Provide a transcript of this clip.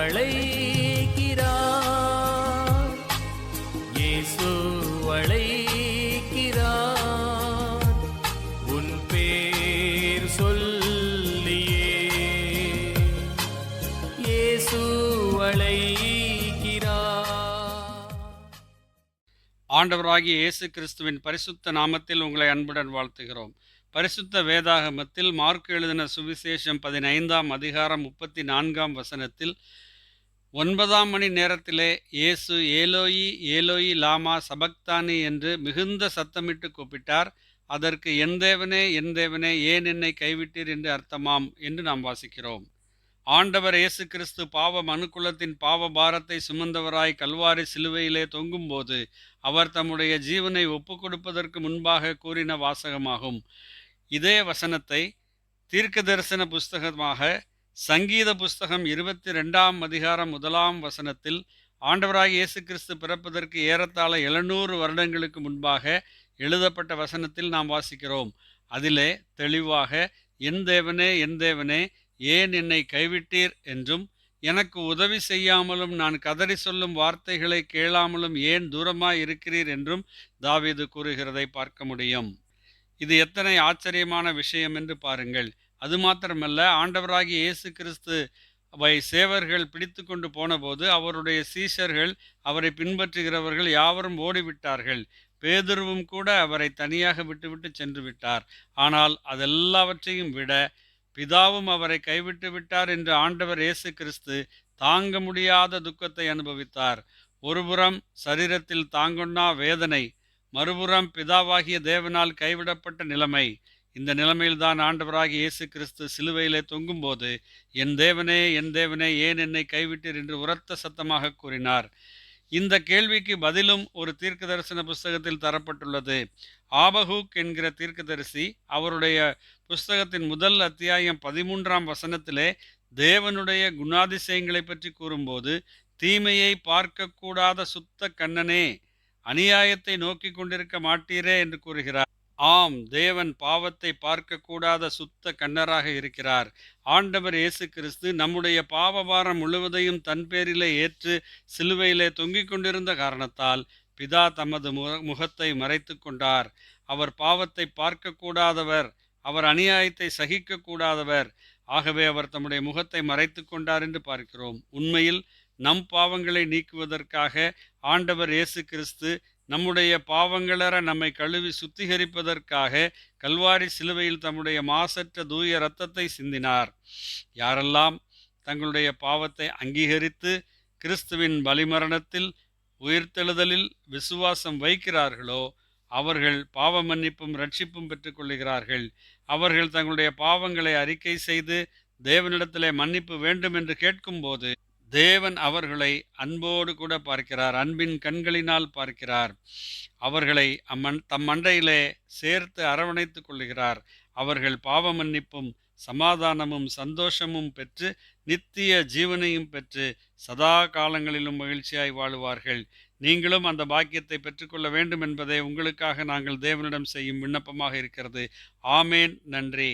அழைக்கிறார் இயேசு அழைக்கிறார் உன் பேர் சொல்லியே. இயேசு அழைக்கிறார் ஆண்டவராகிய இயேசு கிறிஸ்துவின் பரிசுத்த நாமத்தில் உங்களை அன்புடன் வாழ்த்துகிறோம். பரிசுத்த வேதாகமத்தில் மார்க் எழுதின சுவிசேஷம் பதினைந்தாம் அதிகாரம் முப்பத்தி நான்காம் வசனத்தில் ஒன்பதாம் மணி நேரத்திலே இயேசு ஏலோயி ஏலோயி லாமா சபக்தானி என்று மிகுந்த சத்தமிட்டு கூப்பிட்டார். அதற்கு என் தேவனே என் தேவனே ஏன் என்னை கைவிட்டீர்? என்று அர்த்தமாம் என்று நாம் வாசிக்கிறோம். ஆண்டவர் இயேசு கிறிஸ்து பாவ மனுக்குலத்தின் பாவ பாரத்தை சுமந்தவராய் கல்வாரி சிலுவையிலே தொங்கும்போது அவர் தம்முடைய ஜீவனை ஒப்புக் கொடுப்பதற்கு முன்பாக கூறின வாசகமாகும். இதே வசனத்தை தீர்க்க தரிசன புஸ்தகமாக சங்கீத புஸ்தகம் இருபத்தி ரெண்டாம் அதிகாரம் முதலாம் வசனத்தில் ஆண்டவராக இயேசு கிறிஸ்து பிறப்பதற்கு ஏறத்தாழ எழுநூறு வருடங்களுக்கு முன்பாக எழுதப்பட்ட வசனத்தில் நாம் வாசிக்கிறோம். அதிலே தெளிவாக என் தேவனே என் தேவனே ஏன் என்னை கைவிட்டீர்? என்றும் எனக்கு உதவி செய்யாமலும் நான் கதறி சொல்லும் வார்த்தைகளை கேளாமலும் ஏன் தூரமாய் இருக்கிறீர்? என்றும் தாவீது கூறுகிறதை பார்க்க முடியும். இது எத்தனை ஆச்சரியமான விஷயம் என்று பாருங்கள். அது மாத்திரமல்ல ஆண்டவராகி இயேசு கிறிஸ்து அவை சேவர்கள் பிடித்து கொண்டு போனபோது அவருடைய சீஷர்கள் அவரை பின்பற்றுகிறவர்கள் யாவரும் ஓடிவிட்டார்கள். பேதுருவும் கூட அவரை தனியாக விட்டுவிட்டு சென்று விட்டார். ஆனால் அதெல்லாவற்றையும் விட பிதாவும் அவரை கைவிட்டு விட்டார் என்று ஆண்டவர் இயேசு கிறிஸ்து தாங்க முடியாத துக்கத்தை அனுபவித்தார். ஒருபுறம் சரீரத்தில் தாங்கொண்ணா வேதனை மறுபுறம் பிதாவாகிய தேவனால் கைவிடப்பட்ட நிலைமை. இந்த நிலைமையில்தான் ஆண்டவராகிய இயேசு கிறிஸ்து சிலுவையிலே தொங்கும்போது என் தேவனே என் தேவனே ஏன் என்னை கைவிட்டீர்? என்று உரத்த சத்தமாக கூறினார். இந்த கேள்விக்கு பதிலும் ஒரு தீர்க்க தரிசன புஸ்தகத்தில் தரப்பட்டுள்ளது. ஆபஹூக் என்கிற தீர்க்கதரிசி அவருடைய புஸ்தகத்தின் முதல் அத்தியாயம் பதிமூன்றாம் வசனத்திலே தேவனுடைய குணாதிசயங்களை பற்றி கூறும்போது தீமையை பார்க்கக்கூடாத சுத்த கண்ணனே அநியாயத்தை நோக்கி கொண்டிருக்க மாட்டீரே என்று கூறுகிறார். ஆம் தேவன் பாவத்தை பார்க்கக்கூடாத சுத்த கண்ணராக இருக்கிறார். ஆண்டவர் இயேசு கிறிஸ்து நம்முடைய பாவபாரம் முழுவதையும் தன் பேரிலே ஏற்று சிலுவையிலே தொங்கிக் கொண்டிருந்த காரணத்தால் பிதா தமது முகத்தை மறைத்து கொண்டார். அவர் பாவத்தை பார்க்கக்கூடாதவர் அவர் அநியாயத்தை சகிக்கக்கூடாதவர். ஆகவே அவர் தம்முடைய முகத்தை மறைத்து கொண்டார் என்று பார்க்கிறோம். உண்மையில் நம் பாவங்களை நீக்குவதற்காக ஆண்டவர் இயேசு கிறிஸ்து நம்முடைய பாவங்களற நம்மை கழுவி சுத்திகரிப்பதற்காக கல்வாரி சிலுவையில் தம்முடைய மாசற்ற தூய இரத்தத்தை சிந்தினார். யாரெல்லாம் தங்களுடைய பாவத்தை அங்கீகரித்து கிறிஸ்துவின் பலிமரணத்தில் உயிர்த்தெழுதலில் விசுவாசம் வைக்கிறார்களோ அவர்கள் பாவ மன்னிப்பும் ரட்சிப்பும் பெற்றுக்கொள்கிறார்கள் அவர்கள் தங்களுடைய பாவங்களை அறிக்கை செய்து தேவனிடத்திலே மன்னிப்பு வேண்டும் என்று கேட்கும்போது தேவன் அவர்களை அன்போடு கூட பார்க்கிறார் அன்பின் கண்களினால் பார்க்கிறார். அவர்களை அம்மன் தம் மண்டையிலே சேர்த்து அரவணைத்துக் கொள்கிறார் அவர்கள் பாவ மன்னிப்பும் சமாதானமும் சந்தோஷமும் பெற்று நித்திய ஜீவனையும் பெற்று சதா காலங்களிலும் மகிழ்ச்சியாய் வாழுவார்கள். நீங்களும் அந்த பாக்கியத்தை பெற்றுக்கொள்ள வேண்டும் என்பதே உங்களுக்காக நாங்கள் தேவனிடம் செய்யும் விண்ணப்பமாக இருக்கிறது. ஆமேன். நன்றி.